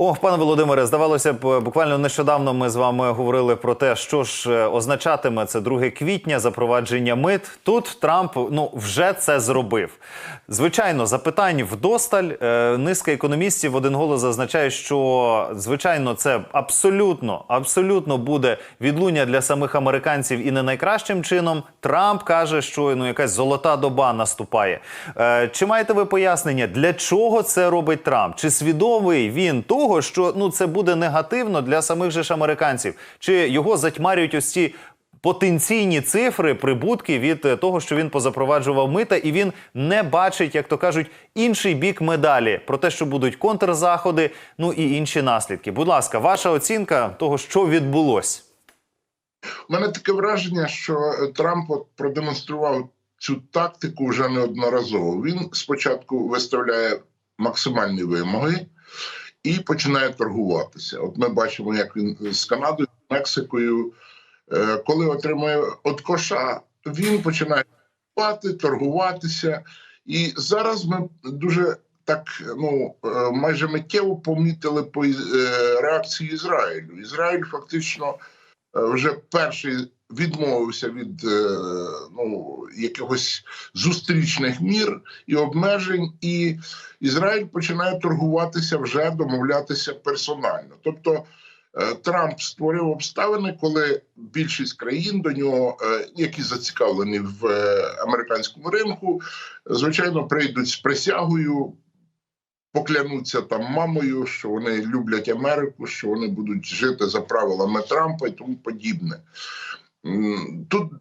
О, пане Володимире, здавалося б, буквально нещодавно ми з вами говорили про те, що ж е, означатиме це 2 квітня запровадження мит. Тут Трамп ну вже це зробив. Звичайно, запитань вдосталь. Е, Низка економістів в один голос зазначає, що звичайно це абсолютно, абсолютно буде відлуння для самих американців і не найкращим чином. Трамп каже, що ну якась золота доба наступає. Е, Чи маєте ви пояснення, для чого це робить Трамп? Чи свідомий він того, що ну це буде негативно для самих же ж американців? Чи його затьмарюють ось ці потенційні цифри, прибутки від е, того, що він позапроваджував мита, і він не бачить, як то кажуть, інший бік медалі про те, що будуть контрзаходи, ну і інші наслідки. Будь ласка, ваша оцінка того, що відбулось. У мене таке враження, що е, Трамп от продемонстрував цю тактику вже неодноразово. Він спочатку виставляє максимальні вимоги і починає торгуватися. От ми бачимо, як він з Канадою, з Мексикою, е, коли отримує от коша, він починає торгувати, торгуватися. І зараз ми дуже так ну е, майже миттєво помітили по е, реакції Ізраїлю. Ізраїль фактично вже перший відмовився від е, ну, якихось зустрічних мір і обмежень, і Ізраїль починає торгуватися вже домовлятися персонально. Тобто е, Трамп створив обставини, коли більшість країн до нього, е, які зацікавлені в американському ринку, звичайно, прийдуть з присягою. Поклянуться там мамою, що вони люблять Америку, що вони будуть жити за правилами Трампа і тому подібне. Тут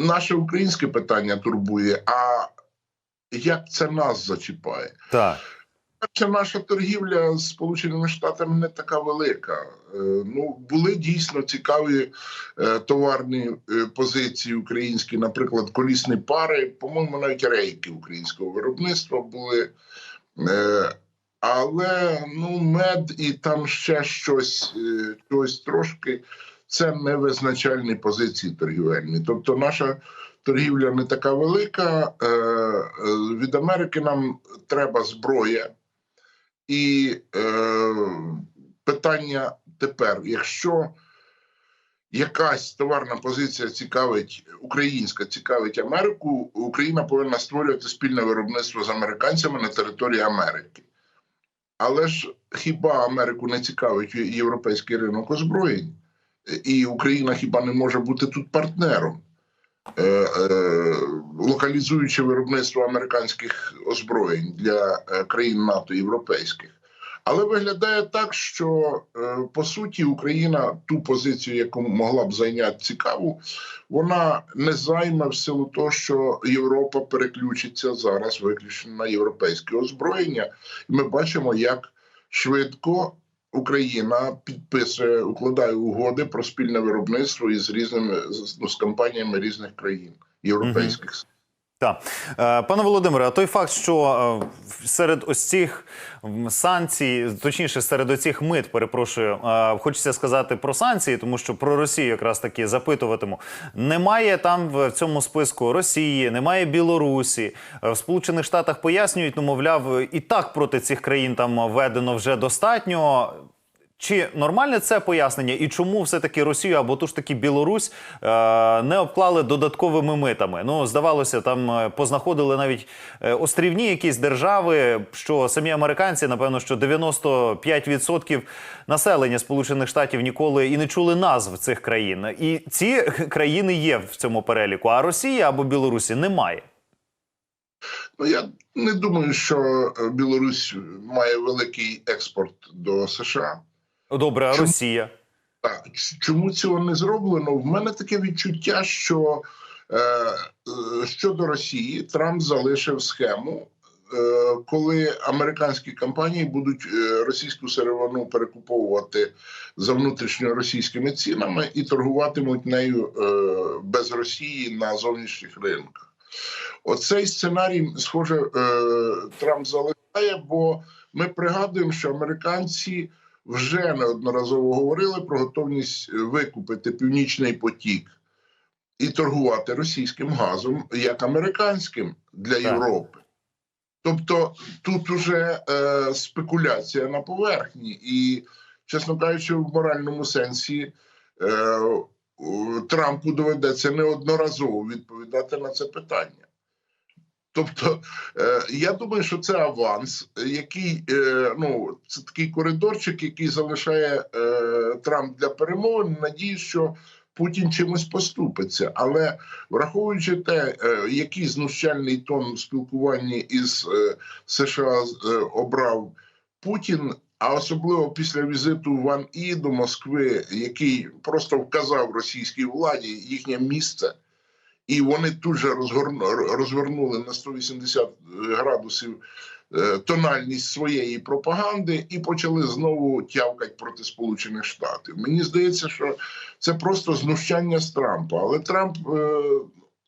наше українське питання турбує. А як це нас зачіпає? Так. Перше, наша торгівля з Сполученими Штатами не така велика. Е, Ну були дійсно цікаві е, товарні е, позиції українські, наприклад, колісні пари, по-моєму, навіть рейки українського виробництва були. Але ну, мед і там ще щось, щось трошки. Це не визначальні позиції торгівельні. Тобто, наша торгівля не така велика. Е, е, Від Америки нам треба зброя. І е, питання тепер: якщо якась товарна позиція цікавить українська, цікавить Америку, Україна повинна створювати спільне виробництво з американцями на території Америки. Але ж хіба Америку не цікавить європейський ринок озброєнь? І Україна хіба не може бути тут партнером? е, е, локалізуючи виробництво американських озброєнь для е, країн НАТО європейських. Але виглядає так, що по суті Україна ту позицію, яку могла б зайняти цікаву, вона не займе в силу того, що Європа переключиться зараз виключно на європейське озброєння, і ми бачимо, як швидко Україна підписує, укладає угоди про спільне виробництво із різними ну, з компаніями різних країн європейських. Так. Е, Пане Володимире, а той факт, що е, серед ось цих санкцій, точніше, серед оцих мит, перепрошую, е, хочеться сказати про санкції, тому що про Росію якраз таки запитуватиму. Немає там в цьому списку Росії, немає Білорусі. В Сполучених Штатах пояснюють, ну, мовляв, і так проти цих країн там введено вже достатньо. Чи нормальне це пояснення, і чому все-таки Росію або ту ж таки Білорусь е, не обклали додатковими митами? Ну, здавалося, там е, познаходили навіть е, острівні якісь держави, що самі американці, напевно, що 95% населення Сполучених Штатів ніколи і не чули назв цих країн. І ці країни є в цьому переліку, а Росія або Білорусі немає. Ну я не думаю, що е, Білорусь має великий експорт до США. Добре, а Чому? Росія? Чому цього не зроблено? В мене таке відчуття, що е, е, щодо Росії Трамп залишив схему, е, коли американські компанії будуть е, російську сировину перекуповувати за внутрішньоросійськими цінами і торгуватимуть нею е, без Росії на зовнішніх ринках. Оцей сценарій, схоже, е, Трамп залишає, бо ми пригадуємо, що американці вже неодноразово говорили про готовність викупити північний потік і торгувати російським газом як американським для. Європи. Тобто тут уже е, спекуляція на поверхні, і, чесно кажучи, в моральному сенсі е, Трампу доведеться неодноразово відповідати на це питання. Тобто, е, я думаю, що це аванс, який е, ну це такий коридорчик, який залишає е, Трамп для перемовин. Надію, що Путін чимось поступиться. Але враховуючи те, який знущальний тон в спілкуванні із США обрав Путін. А особливо після візиту Ван І до Москви, який просто вказав російській владі їхнє місце, і вони тут же розвернули на 180 градусів е, тональність своєї пропаганди і почали знову тявкати проти Сполучених Штатів. Мені здається, що це просто знущання з Трампа, але Трамп. е,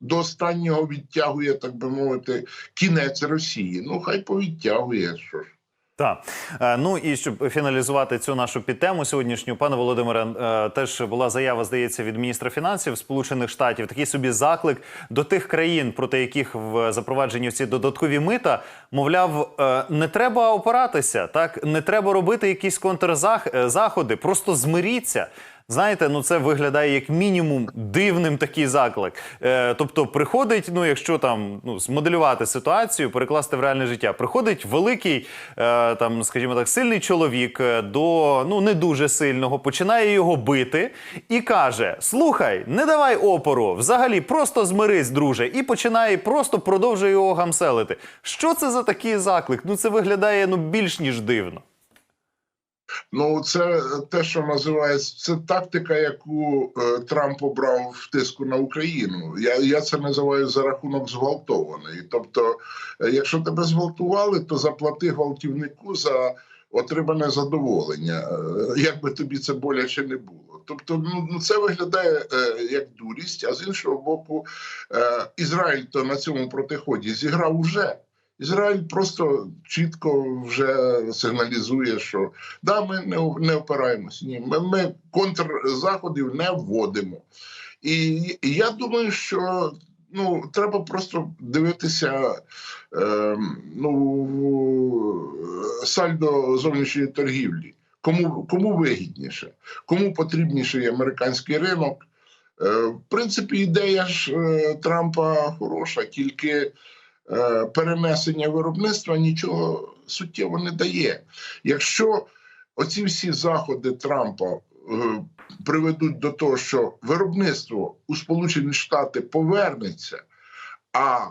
До останнього відтягує, так би мовити, кінець Росії. Ну, хай повідтягує. Що ж. Так, Е, ну і щоб фіналізувати цю нашу підтему сьогоднішню, пане Володимире, е, теж була заява, здається, від міністра фінансів Сполучених Штатів. Такий собі заклик до тих країн, проти яких в запровадженні ці додаткові мита, мовляв, е, не треба опиратися, так не треба робити якісь контрзаходи, просто змиріться. Знаєте, ну це виглядає як мінімум дивним такий заклик. Е, тобто, приходить, ну якщо там ну змоделювати ситуацію, перекласти в реальне життя, приходить великий, е, там, скажімо так, сильний чоловік е, до ну не дуже сильного, починає його бити і каже: Слухай, не давай опору, взагалі просто змирись, друже, і починає просто продовжує його гамселити. Що це за такий заклик? Ну це виглядає ну більш ніж дивно. Ну, це те, що називається це тактика, яку е, Трамп обрав в тиску на Україну. Я, я це називаю за рахунок зґвалтованої. Тобто, е, якщо тебе зґвалтували, то заплати гвалтівнику за отримане задоволення, е, як би тобі це боляче не було. Тобто, ну ну, це виглядає як дурість, а з іншого боку, Ізраїль то на цьому протиході зіграв уже. Ізраїль просто чітко вже сигналізує, що да, ми не, не опираємось. Ні, ми, ми контрзаходів не вводимо. І, і я думаю, що ну, треба просто дивитися е, ну, сальдо зовнішньої торгівлі. Кому, кому вигідніше, кому потрібніший американський ринок. Е, в принципі, ідея ж е, Трампа хороша, тільки перенесення виробництва нічого суттєво не дає. Якщо оці всі заходи Трампа е, приведуть до того, що виробництво у Сполучені Штати повернеться, а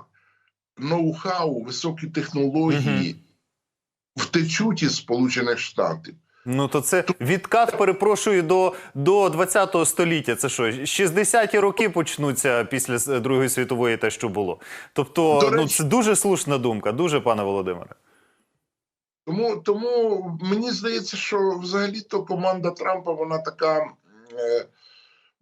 ноу-хау, високі технології втечуть із Сполучених Штатів. Ну то це відкат, перепрошую, до, до 20-го століття. Це що, 60-ті роки почнуться після Другої світової, те, що було. Тобто, До ну речі- це дуже слушна думка, дуже пане Володимире. Тому, тому мені здається, що взагалі-то команда Трампа вона така. Е,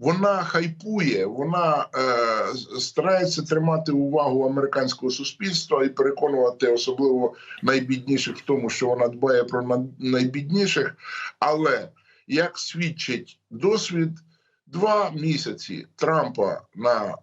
вона хайпує, вона е, старається тримати увагу американського суспільства і переконувати особливо найбідніших в тому, що вона дбає про на- найбідніших. Але як свідчить досвід, два місяці Трампа на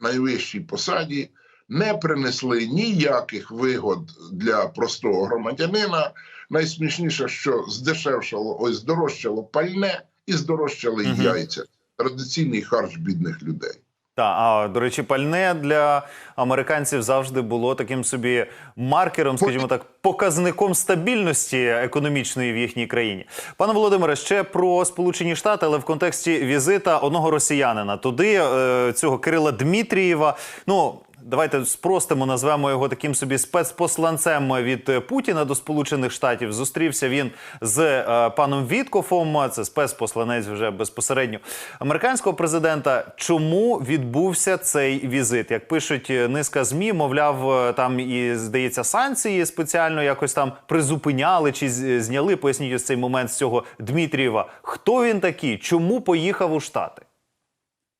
найвищій посаді не принесли ніяких вигод для простого громадянина. Найсмішніше, що здешевшало, ось здорожчало пальне і здорожчали Мгм. яйця. Традиційний харч бідних людей. Та а до речі, пальне для американців завжди було таким собі маркером, скажімо так, показником стабільності економічної в їхній країні. Пане Володимире, ще про Сполучені Штати, але в контексті візита одного росіянина туди, е, цього Кирила Дмитрієва. Ну. Давайте спростимо, назвемо його таким собі спецпосланцем від е, Путіна до Сполучених Штатів. Зустрівся він з е, паном Віткофом. Це спецпосланець вже безпосередньо американського президента. Чому відбувся цей візит? Як пишуть е, низка змі, мовляв, е, там і здається санкції спеціально якось там призупиняли чи зняли. Поясніть ось цей момент з цього Дмитрієва. Хто він такий? Чому поїхав у Штати?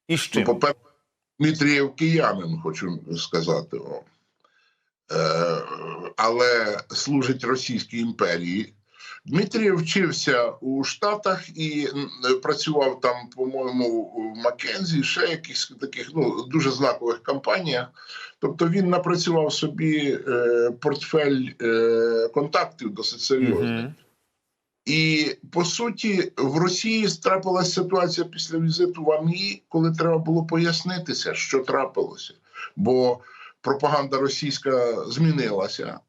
І з чим? Дмитрієв киянин, хочу сказати вам. Е, але служить Російській імперії. Дмитрій вчився у Штатах і працював там, по-моєму, у Маккензі, ще якихось таких ну дуже знакових компаніях. Тобто він напрацював собі е, портфель е, контактів досить серйозний. Мгм. І по суті, в Росії трапилася ситуація після візиту в АМІ, коли треба було пояснитися, що трапилося. Бо пропаганда російська змінилася,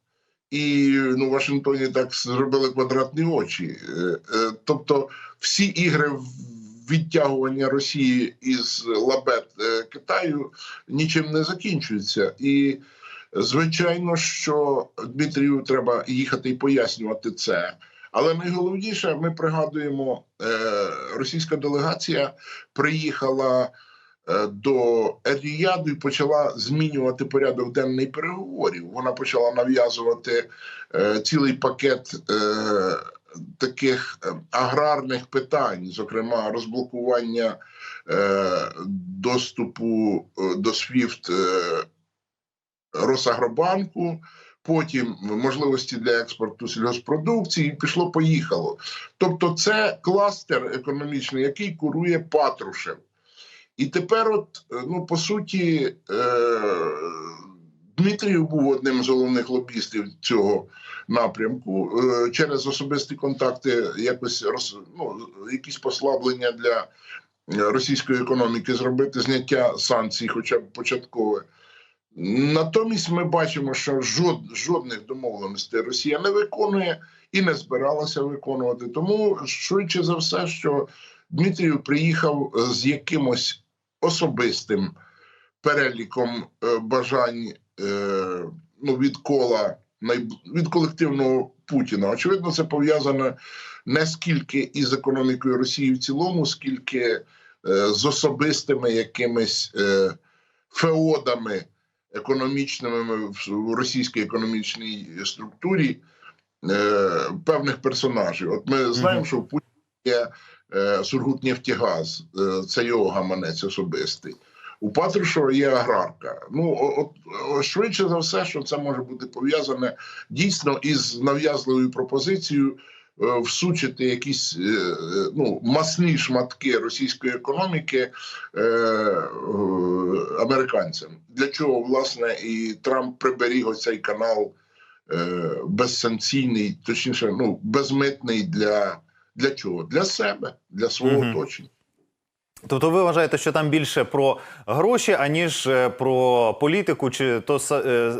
і ну, в Вашингтоні так зробили квадратні очі. Е, е, Тобто, всі ігри відтягування Росії із лабет е, Китаю нічим не закінчуються. І звичайно, що Дмитрію треба їхати і пояснювати це. Але найголовніше, ми пригадуємо, е, російська делегація приїхала е, до Еріяду і почала змінювати порядок денний переговорів. Вона почала нав'язувати е, цілий пакет таких аграрних питань, зокрема розблокування доступу до е, Росагробанку потім можливості для експорту сільгоспродукції, і пішло поїхало. Тобто, це кластер економічний, який курує Патрушев. І тепер, от, е, ну по суті, е, Дмитрів був одним з головних лобістів цього напрямку. Е, через особисті контакти якось роз, ну, якісь послаблення для е, російської економіки зробити зняття санкцій, хоча б початкове. Натомість ми бачимо, що жод, жодних домовленостей Росія не виконує і не збиралася виконувати. Тому швидше за все, що Дмитрів приїхав з якимось особистим переліком е, бажань е, ну, від кола від колективного Путіна. Очевидно, це пов'язано не скільки із економікою Росії в цілому, скільки е, з особистими якимись феодами економічними в російській економічній структурі е, певних персонажів. От ми знаємо, Мгм. що в Путіна є е, Сургутнефтягаз, е, це його гаманець особистий. У Патрушева є аграрка. Ну о- от, швидше за все, що це може бути пов'язане дійсно із нав'язливою пропозицією всучити якісь е, е, ну, масні шматки російської економіки е, е, американцям. Для чого власне і Трамп приберіг оцей канал е, безсанкційний, точніше, ну безмитний для, для чого? Для себе, для свого оточення. Тобто ви вважаєте, що там більше про гроші, аніж е, про політику, чи то е, е,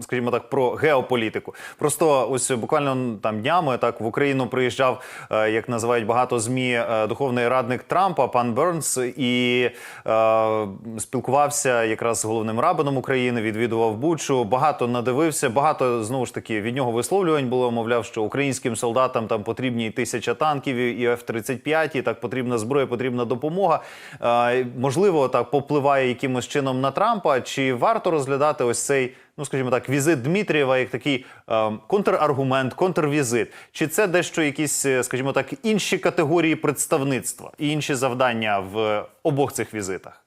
скажімо так, про геополітику. Просто ось буквально там днями так в Україну приїжджав, як називають багато змі, духовний радник Трампа, пан Бернс, і е, спілкувався якраз з головним рабином України, відвідував Бучу. Багато надивився, багато знову ж таки від нього висловлювань було. Мовляв, що українським солдатам там потрібні тисяча танків, і F-35, і так потрібна зброя, потрібна допомога. Можливо, так попливає якимось чином на Трампа. Чи варто розглядати ось цей, ну скажімо так, візит Дмитрієва як такий е, контраргумент, контрвізит? Чи це дещо якісь, е, скажімо так, інші категорії представництва і інші завдання в обох цих візитах?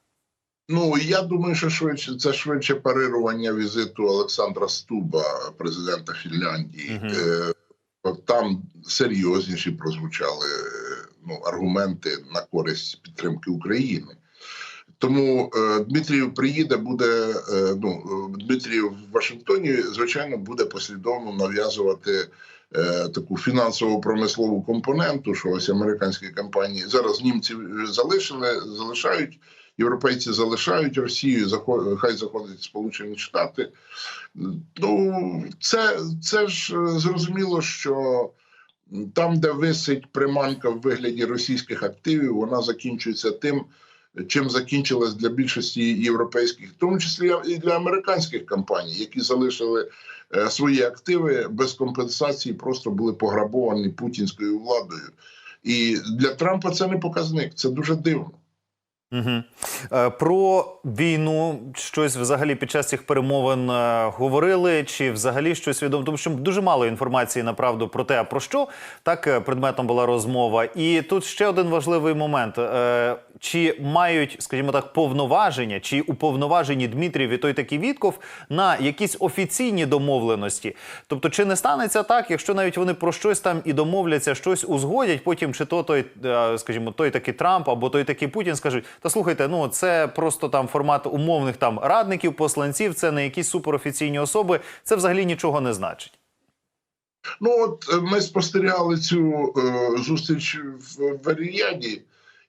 Ну я думаю, що швидше це швидше парирування візиту Олександра Стуба, президента Фінляндії. Мгм. Е, там серйозніші прозвучали е, ну, аргументи на користь підтримки України. Тому е, Дмитрів приїде, буде е, ну Дмитрів в Вашингтоні, звичайно, буде послідовно нав'язувати е, таку фінансово-промислову компоненту, що ось американські компанії зараз німці залишили, залишають. Європейці залишають Росію, захо- хай заходять Сполучені Штати. Ну це, це ж зрозуміло, що там, де висить приманка в вигляді російських активів, вона закінчується тим, чим закінчилась для більшості європейських, в тому числі і для американських компаній, які залишили е, свої активи без компенсації, просто були пограбовані путінською владою. І для Трампа це не показник, це дуже дивно. Угу. Про війну щось взагалі під час цих перемовин е, говорили, чи взагалі щось відомо? Тому що дуже мало інформації направду про те, про що так е, предметом була розмова. І тут ще один важливий момент: Е, чи мають, скажімо так, повноваження, чи уповноважені Дмитрів і той такий Вітков на якісь офіційні домовленості? Тобто, чи не станеться так, якщо навіть вони про щось там і домовляться, щось узгодять, потім чи то той, скажімо, той такий Трамп або той такий Путін скажуть: та слухайте, ну це просто там формат умовних там радників, посланців, це не якісь суперофіційні особи, це взагалі нічого не значить. Ну от е, ми спостерігали цю е, зустріч в Варіяді,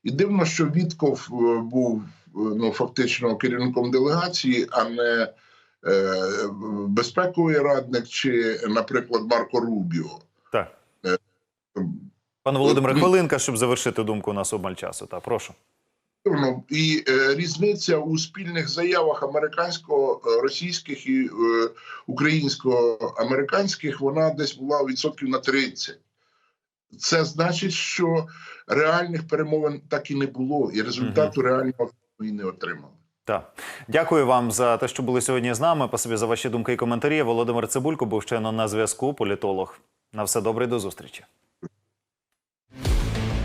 і дивно, що Вітков е, був е, ну фактично керівником делегації, а не е, безпековий радник чи, наприклад, Марко Рубіо. Так. Е, Пане Володимире, хвилинка, щоб завершити думку у нас обмаль часу. Та прошу. І е, різниця у спільних заявах американсько, е, російських і е, українсько-американських вона десь була відсотків на 30. Це значить, що реальних перемовин так і не було, і результату реального і не отримали. Так. Дякую вам за те, що були сьогодні з нами. Спасибі за ваші думки і коментарі. Володимир Цибулько був ще на зв'язку, політолог. На все добре, і до зустрічі.